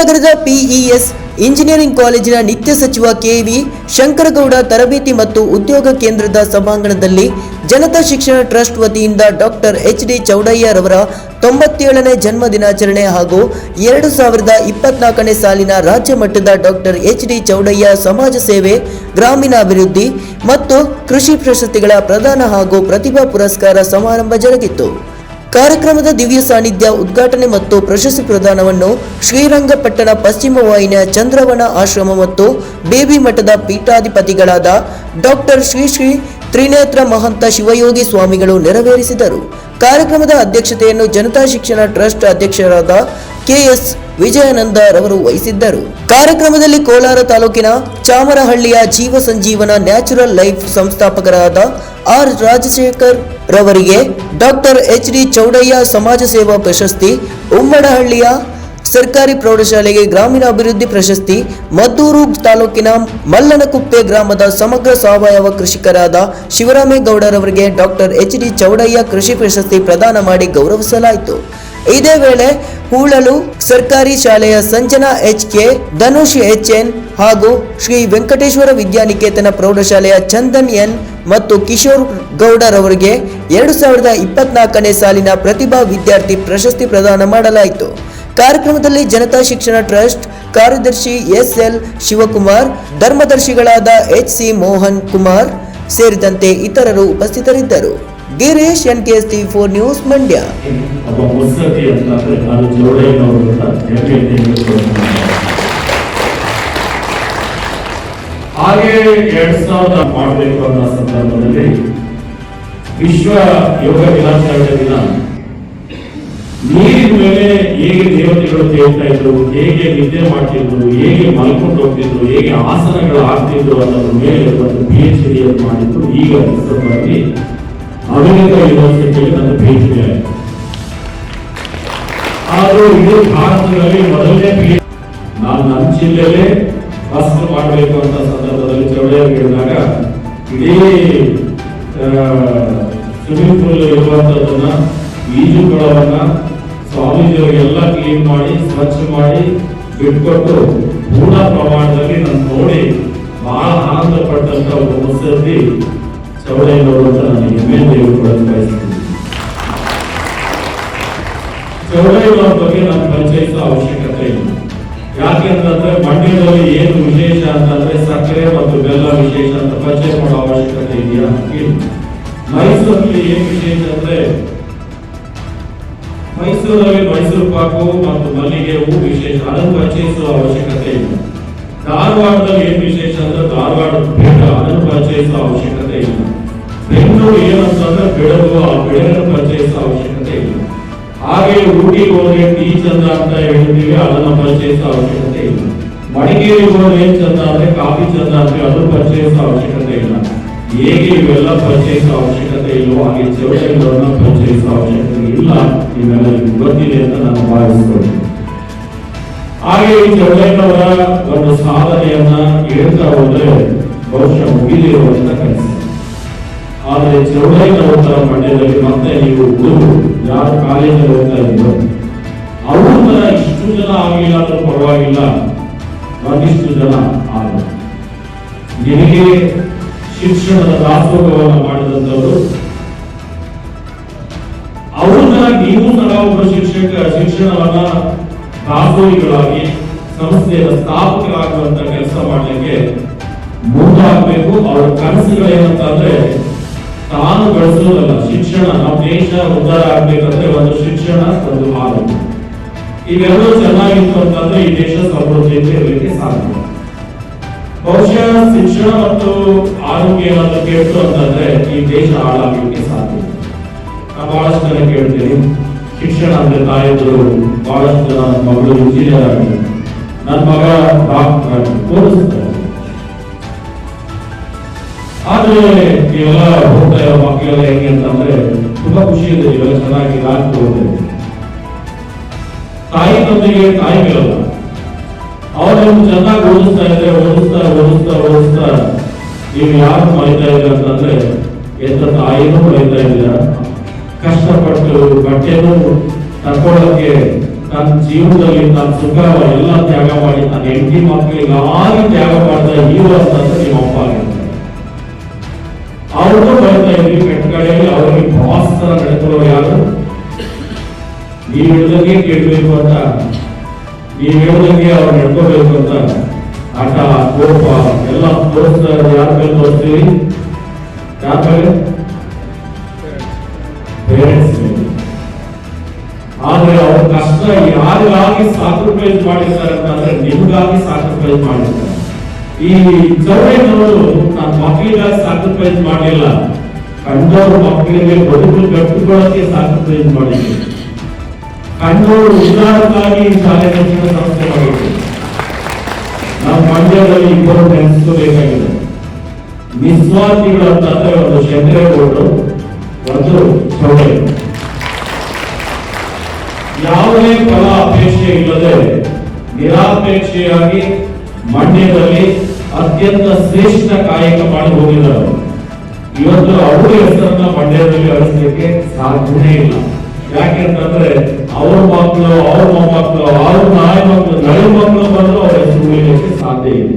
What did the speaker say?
ನಗರದ PES engineering ಕಾಲೇಜಿನ ನಿತ್ಯ ಸಚಿವ ಕೆವಿ ಶಂಕರಗೌಡ ತರಬೇತಿ ಮತ್ತು ಉದ್ಯೋಗ ಕೇಂದ್ರದ ಸಭಾಂಗಣದಲ್ಲಿ ಜನತಾ ಶಿಕ್ಷಣ ಟ್ರಸ್ಟ್ ವತಿಯಿಂದ ಡಾಕ್ಟರ್ ಎಚ್ ಡಿ ಚೌಡಯ್ಯರವರ ತೊಂಬತ್ತೇಳನೇ ಜನ್ಮ ದಿನಾಚರಣೆ ಹಾಗೂ ಎರಡು ಸಾವಿರದ ಇಪ್ಪತ್ನಾಲ್ಕನೇ ಸಾಲಿನ ರಾಜ್ಯ ಮಟ್ಟದ ಡಾಕ್ಟರ್ ಎಚ್ ಡಿ ಚೌಡಯ್ಯ ಸಮಾಜ ಸೇವೆ, ಗ್ರಾಮೀಣಾಭಿವೃದ್ಧಿ ಮತ್ತು ಕೃಷಿ ಪ್ರಶಸ್ತಿಗಳ ಪ್ರದಾನ ಹಾಗೂ ಪ್ರತಿಭಾ ಪುರಸ್ಕಾರ ಸಮಾರಂಭ ಜರುಗಿತು. ಕಾರ್ಯಕ್ರಮದ ದಿವ್ಯ ಸಾನ್ನಿಧ್ಯ, ಉದ್ಘಾಟನೆ ಮತ್ತು ಪ್ರಶಸ್ತಿ ಪ್ರದಾನವನ್ನು ಶ್ರೀರಂಗಪಟ್ಟಣ ಪಶ್ಚಿಮ ವಾಹಿನಿಯ ಚಂದ್ರವನ ಆಶ್ರಮ ಮತ್ತು ಬೇಬಿ ಮಠದ ಪೀಠಾಧಿಪತಿಗಳಾದ ಡಾಕ್ಟರ್ ಶ್ರೀ ಶ್ರೀ ತ್ರಿನೇತ್ರ ಮಹಂತ ಶಿವಯೋಗಿ ಸ್ವಾಮಿಗಳು ನೆರವೇರಿಸಿದರು. ಕಾರ್ಯಕ್ರಮದ ಅಧ್ಯಕ್ಷತೆಯನ್ನು ಜನತಾ ಶಿಕ್ಷಣ ಟ್ರಸ್ಟ್ ಅಧ್ಯಕ್ಷರಾದ ಕೆಎಸ್ ವಿಜಯಾನಂದ ರವರು ವಹಿಸಿದ್ದರು. ಕಾರ್ಯಕ್ರಮದಲ್ಲಿ ಕೋಲಾರ ತಾಲೂಕಿನ ಚಾಮರಹಳ್ಳಿಯ ಜೀವ ಸಂಜೀವನ ನ್ಯಾಚುರಲ್ ಲೈಫ್ ಸಂಸ್ಥಾಪಕರಾದ ಆರ್ ರಾಜಶೇಖರ್ ರವರಿಗೆ ಡಾಕ್ಟರ್ ಎಚ್ ಡಿ ಚೌಡಯ್ಯ ಸಮಾಜ ಸೇವಾ ಪ್ರಶಸ್ತಿ, ಉಮ್ಮಡಹಳ್ಳಿಯ ಸರ್ಕಾರಿ ಪ್ರೌಢಶಾಲೆಗೆ ಗ್ರಾಮೀಣಾಭಿವೃದ್ಧಿ ಪ್ರಶಸ್ತಿ, ಮದ್ದೂರು ತಾಲೂಕಿನ ಮಲ್ಲನಕುಪ್ಪೆ ಗ್ರಾಮದ ಸಮಗ್ರ ಸಾವಯವ ಕೃಷಿಕರಾದ ಶಿವರಾಮೇಗೌಡರವರಿಗೆ ಡಾಕ್ಟರ್ ಎಚ್ ಡಿ ಚೌಡಯ್ಯ ಕೃಷಿ ಪ್ರಶಸ್ತಿ ಪ್ರದಾನ ಮಾಡಿ ಗೌರವಿಸಲಾಯಿತು. ಇದೇ ವೇಳೆ ಹೂಳಲು ಸರ್ಕಾರಿ ಶಾಲೆಯ Sanjana H K Dhanush H N ಹಾಗೂ ಶ್ರೀ ವೆಂಕಟೇಶ್ವರ ವಿದ್ಯಾನಿಕೇತನ ಪ್ರೌಢಶಾಲೆಯ ಚಂದನ್ ಎನ್ ಮತ್ತು ಕಿಶೋರ್ ಗೌಡರವರಿಗೆ ಎರಡು ಸಾವಿರದ ಇಪ್ಪತ್ನಾಲ್ಕನೇ ಸಾಲಿನ ಪ್ರತಿಭಾ ವಿದ್ಯಾರ್ಥಿ ಪ್ರಶಸ್ತಿ ಪ್ರದಾನ ಮಾಡಲಾಯಿತು. ಕಾರ್ಯಕ್ರಮದಲ್ಲಿ ಜನತಾ ಶಿಕ್ಷಣ ಟ್ರಸ್ಟ್ ಕಾರ್ಯದರ್ಶಿ ಎಸ್ ಎಲ್ ಶಿವಕುಮಾರ್, ಧರ್ಮದರ್ಶಿಗಳಾದ ಎಚ್ ಸಿ ಮೋಹನ್ ಕುಮಾರ್ ಸೇರಿದಂತೆ ಇತರರು ಉಪಸ್ಥಿತರಿದ್ದರು. Girish N K S T four news Mandya. ಹಾಗೆ ಎರಡ್ ಸಾವಿರದ ಮಾಡಬೇಕು ಅನ್ನೋ ಸಂದರ್ಭದಲ್ಲಿ ವಿಶ್ವ ಯೋಗ ದಿನಾಚರಣೆ ದಿನ. ನೀರಿನ ಮೇಲೆ ಹೇಗೆ ದೇವತೆಗಳು ತೇಳ್ತಾ ಇದ್ರು, ಹೇಗೆ ನಿದ್ದೆ ಮಾಡ್ತಿದ್ರು, ಹೇಗೆ ಮಲ್ಕೊಂಡು ಹೋಗ್ತಿದ್ರು, ಹೇಗೆ ಆಸನಗಳು ಆಗ್ತಿದ್ರು ಅನ್ನೋದ್ರ ಮೇಲೆ ಒಂದು ಪಿ ಎಚ್ ಡಿ ಮಾಡಿದ್ರು ಈಗ ಡಿಸೆಂಬರ್ಲಿ ಅಮೆರಿಕ ಯೂನಿವರ್ಸಿಟಿಗೆ ನನ್ನ ಭೇಟಿ ನೀಡಿದೆ. ಆದರೂ ಇದು ಭಾರತದಲ್ಲಿ ಮೊದಲನೇ ಪಿ ನಾನು ನಮ್ಮ ಜಿಲ್ಲೆಯಲ್ಲೇ ವಾಸ್ತವ ಮಾಡಬೇಕು ಅಂತ ಸಂದರ್ಭದಲ್ಲಿ ಚೌಡಯ್ಯ ಹೇಳಿದಾಗ, ಇಡೀ ಸ್ವಿಮ್ಮಿಂಗ್ ಪೂಲ್ ಇರುವಂತದನ್ನ ಈಜುಕೊಳವನ್ನ ಸ್ವಾಮೀಜಿಯವರಿಗೆಲ್ಲ ಕ್ಲೀನ್ ಮಾಡಿ, ಸ್ವಚ್ಛ ಮಾಡಿ ಬಿಟ್ಕೊಟ್ಟು ಪೂರ್ಣ ಪ್ರಮಾಣದಲ್ಲಿ ನಾನು ನೋಡಿ ಬಹಳ ಆನಂದ ಪಟ್ಟಂತ ಒಬ್ಬ ಮುತ್ಸದ್ದಿ ಚೌಡಯ್ಯನವರು ಅಂತ ಚೌಡಯ್ಯನವರ ಬಗ್ಗೆ ನಾನು ಪರಿಚಯಿಸೋ ಅವಶ್ಯಕತೆ ಇಲ್ಲ. ಯಾಕೆಂತಂದ್ರೆ ಮಂಡ್ಯದಲ್ಲಿ ಏನು ವಿಶೇಷ ಅಂತಂದ್ರೆ ಸಕ್ಕರೆ ಮತ್ತು ಬೆಲ್ಲ ವಿಶೇಷ ಅಂತ ಪರಿಚಯ ಮಾಡೋ ಅವಶ್ಯಕತೆ ಇದೆಯಾ? ಇಲ್ಲ. ಮೈಸೂರಲ್ಲಿ ಏನ್ ವಿಶೇಷ ಅಂದ್ರೆ ಮೈಸೂರಲ್ಲಿ ಮೈಸೂರು ಪಾಕು ಮತ್ತು ಮಲ್ಲಿಗೆ ಹೂ ವಿಶೇಷ. ಅದನ್ನು ಪರಿಚಯಿಸುವ ಅವಶ್ಯಕತೆ ಇಲ್ಲ. ಧಾರವಾಡದಲ್ಲಿ ಏನ್ ವಿಶೇಷ ಅಂದ್ರೆ ಧಾರವಾಡ ಪೀಠ. ಅದನ್ನು ಪರಿಚಯಿಸುವ ಅವಶ್ಯಕತೆ ಇಲ್ಲ. ಬೆಂಗಳೂರು ಏನಂತಂದ್ರೆ ಬೆಳೆದು ಆ ಬೆಳೆಯನ್ನು ಪರಿಚಯಿಸುವ ಅವಶ್ಯಕತೆ ಇಲ್ಲ. ಹಾಗೆ ಊಟಿಗೆ ಹೋದ್ರೆ ಟೀ ಚಂದ ಅಂತ ಹೇಳ್ತೀವಿ ಅದನ್ನ ಪರಿಚಯಿಸುವ ಅವಶ್ಯಕತೆ ಇಲ್ಲ. ಮಡಿಕೇರಿ ಹೋದ್ರೆ ಚಂದ ಅಂದ್ರೆ ಕಾಫಿ ಚಂದ ಅಂತ ಅದು ಪರಿಚಯಿಸುವ ಅವಶ್ಯಕತೆ ಇಲ್ಲ. ಹೇಗೆ ಇವೆಲ್ಲ ಪರಿಚಯಿಸುವ ಅವಶ್ಯಕತೆ ಇಲ್ಲವೋ ಹಾಗೆ ಚೌಡಯ್ಯನವರನ್ನ ಪರಿಚಯಿಸುವ ಅವಶ್ಯಕತೆ ಇಲ್ಲ. ಇವೆಲ್ಲ ಗೊತ್ತಿದೆ ಅಂತ ನಾನು ಭಾವಿಸ್ಕೊಳ್ತೀನಿ. ಹಾಗೆ ಈ ಚೌಡಯ್ಯನವರ ಒಂದು ಸಾಧನೆಯನ್ನ ಹೇಳ್ತಾ ಹೋದ್ರೆ ಬಹುಶಃ ಮುಗಿದಿರುವಂತ ಕೆಲಸ. ಆದ್ರೆ ಚೌಡಯ್ಯನವರ ಮಂಡ್ಯದಲ್ಲಿ ಮತ್ತೆ ನೀವು ಯಾರು ಕಾಲೇಜಲ್ಲಿ ಹೋಗ್ತಾ ಇದ್ರು ಅವ್ರ ತರ ಇಷ್ಟು ಜನ ಆಗಿಲ್ಲ ಅಂದ್ರೆ ಪರವಾಗಿಲ್ಲ. ಒಂದಿಷ್ಟು ಜನ ಆಗ ನಿಮಗೆ ಶಿಕ್ಷಣದ ದಾಸೋಹವನ್ನು ಮಾಡಿದಂಥವರು, ಅವ್ರ ತರ ನೀವು ಸಹ ಒಬ್ಬ ಶಿಕ್ಷಕ, ಶಿಕ್ಷಣವನ್ನ ದಾಸೋಹಿಗಳಾಗಿ, ಸಂಸ್ಥೆಯ ಸ್ಥಾಪಕರಾಗುವಂತ ಕೆಲಸ ಮಾಡಲಿಕ್ಕೆ ಮುಂದಾಗಬೇಕು. ಅವರ ಕನಸುಗಳೇನಂತಂದ್ರೆ ತಾನು ಗಳಿಸೋದಲ್ಲ ಶಿಕ್ಷಣ ನಮ್ಮ ದೇಶ ಉದ್ಧಾರ ಆಗ್ಬೇಕಂದ್ರೆ ಒಂದು ಶಿಕ್ಷಣ, ಒಂದು ಮಾರ್ಗ. ಇವೆರಡೂ ಚೆನ್ನಾಗಿತ್ತು ಅಂತಂದ್ರೆ ಈ ದೇಶ ಸಮೃದ್ಧಿಯಿಂದ ಇರಲಿಕ್ಕೆ ಸಾಧ್ಯ. ಬಹುಶಃ ಶಿಕ್ಷಣ ಮತ್ತು ಆರೋಗ್ಯ ಏನಾದ್ರು ಕೇಳ್ತು ಅಂತಂದ್ರೆ ಈ ದೇಶ ಹಾಳಾಗಲಿಕ್ಕೆ ಸಾಧ್ಯ. ನಾನು ಬಹಳಷ್ಟು ಜನ ಕೇಳ್ತೀನಿ. ಶಿಕ್ಷಣ ಅಂದ್ರೆ ತಾಯಿದ್ರು, ಬಹಳಷ್ಟು ಜನ ಮಗಳು ಇಂಜಿನಿಯರ್ ಆಗಿ, ನನ್ನ ಮಗ ಡಾಕ್ಟರ್ ಆಗಿ ತೋರಿಸ್ತಾರೆ ಆದ್ರೆ ಇವೆಲ್ಲ ಹೋಗ್ತಾ ಇರೋ ಮಕ್ಕಳೆಲ್ಲ ಹೆಂಗೆ ಅಂತಂದ್ರೆ ತುಂಬಾ ಖುಷಿ ಇದೆ, ಇವೆಲ್ಲ ಚೆನ್ನಾಗಿ ಹೋದ್ರೆ ತಾಯಿ ತಂದೆಗೆ ತಾಯಿ ಬೀಳಲ್ಲ ಅವರನ್ನು ಚೆನ್ನಾಗಿ ಓದಿಸ್ತಾ ಇದ್ರೆ ಓದಿಸ್ತಾ ಓದಿಸ್ತಾ ಓದಿಸ್ತಾ ನೀವು ಯಾರು ಮರಿತಾ ಇಲ್ಲ ಅಂತಂದ್ರೆ ಎಂತ ತಾಯಿನೂ ಮರಿತಾ ಇಲ್ಲ. ಕಷ್ಟಪಟ್ಟು ಬಟ್ಟೆನೂ ತಕೊಳ್ಳೋಕೆ ತನ್ನ ಜೀವನದಲ್ಲಿ ತನ್ನ ಸುಖ ಎಲ್ಲ ತ್ಯಾಗ ಮಾಡಿ ತನ್ನ ಹೆಂಡತಿ ಮಕ್ಕಳಿಗಾಗಿ ತ್ಯಾಗ ಮಾಡಿದ ಹೀರೋ ಅಂತಂದ್ರೆ ನಿಮ್ಮ ಅಪ್ಪ ಆಗಿರ್ತಾರೆ. ಅವ್ರಿಗೂ ಬರ್ತಾ ಇದ್ವಿ ಕೆಟ್ಟ ಕಡೆಯಲ್ಲಿ ಅವ್ರಿಗೆ ಬಾಸ್ ನಡ್ಕೊಳ್ಳೋರು ಯಾರು? ನೀವು ಹೇಳ್ದಂಗೆ ಕೇಳ್ಬೇಕು ಅಂತ. ನೀವು ಹೇಳ್ದಂಗೆ ಅವ್ರು ನಡ್ಕೋಬೇಕು ಅಂತ. ಆಟ, ಕೋಪ, ಎಲ್ಲ ತೋರಿಸ್ತಾ ಯಾರ ಮೇಲೆ ತೋರಿಸ್ತೀವಿ ಯಾರ ಮೇಲೆ? ಪೇರೆಂಟ್ಸ್ ಮೇಲೆ. ಆದ್ರೆ ಅವ್ರ ಕಷ್ಟ ಯಾರಿಗಾಗಿ ಸಾಕ್ರಿಫೈಸ್ ಮಾಡಿರ್ತಾರೆ ಅಂತಂದ್ರೆ ನಿಮ್ಗಾಗಿ ಸಾಕ್ರಿಫೈಸ್ ಮಾಡಿರ್ತಾರೆ. ಈ ಚೌಡಯ್ಯನವರು ತನ್ನ ಮಕ್ಕಳಿಗಾಗಿ ಸಾಕ್ರಿಫೈಸ್ ಮಾಡಲಿಲ್ಲ. ಕಂಡವರು ಮಕ್ಕಳಿಗೆ ಬದುಕು ಕಟ್ಟಿಕೊಳ್ಳಕ್ಕೆ ಸಾಕ್ರಿಫೈಸ್ ಮಾಡಿದ್ರು. ಕಂಡವರು ಉದಾಹರಣೆಗಾಗಿ ಶಾಲೆ ಶಿಕ್ಷಣ ಸಂಸ್ಥೆ ಮಾಡಿದ್ರು. ನಾವು ಮಂಡ್ಯದಲ್ಲಿ ಇಬ್ಬರು ನೆನೆಸ್ಕೋಬೇಕಾಗಿದೆ ನಿಸ್ವಾರ್ಥಿಗಳು ಅಂತಂದ್ರೆ ಒಂದು ಚಂದ್ರೇಗೌಡರು ಒಂದು ಚೌಡಯ್ಯ ಯಾವುದೇ ಫಲ ಅಪೇಕ್ಷೆ ಇಲ್ಲದೆ ನಿರಾಪೇಕ್ಷೆಯಾಗಿ ಮಂಡ್ಯದಲ್ಲಿ ಅತ್ಯಂತ ಶ್ರೇಷ್ಠ ಕಾಯಕ ಮಾಡಿ ಹೋಗಿದ್ದಾರೆ. ಇವತ್ತು ಅವರ ಹೆಸರನ್ನ ಮಂಡ್ಯದಲ್ಲಿ ಅಳಿಸ್ಲಿಕ್ಕೆ ಸಾಧ್ಯವೇ ಇಲ್ಲ. ಯಾಕೆಂತಂದ್ರೆ ಅವ್ರ ಮಕ್ಕಳು ಅವ್ರ ಮೊಮ್ಮಕ್ಕಳು ಅವ್ರ ನಾಯಿ ಮಕ್ಕಳು ನಳಿ ಮಕ್ಕಳು ಬಂದ್ರು ಅವ್ರ ಹೆಸರು ಉಳಿಲಿಕ್ಕೆ ಸಾಧ್ಯ ಇಲ್ಲ.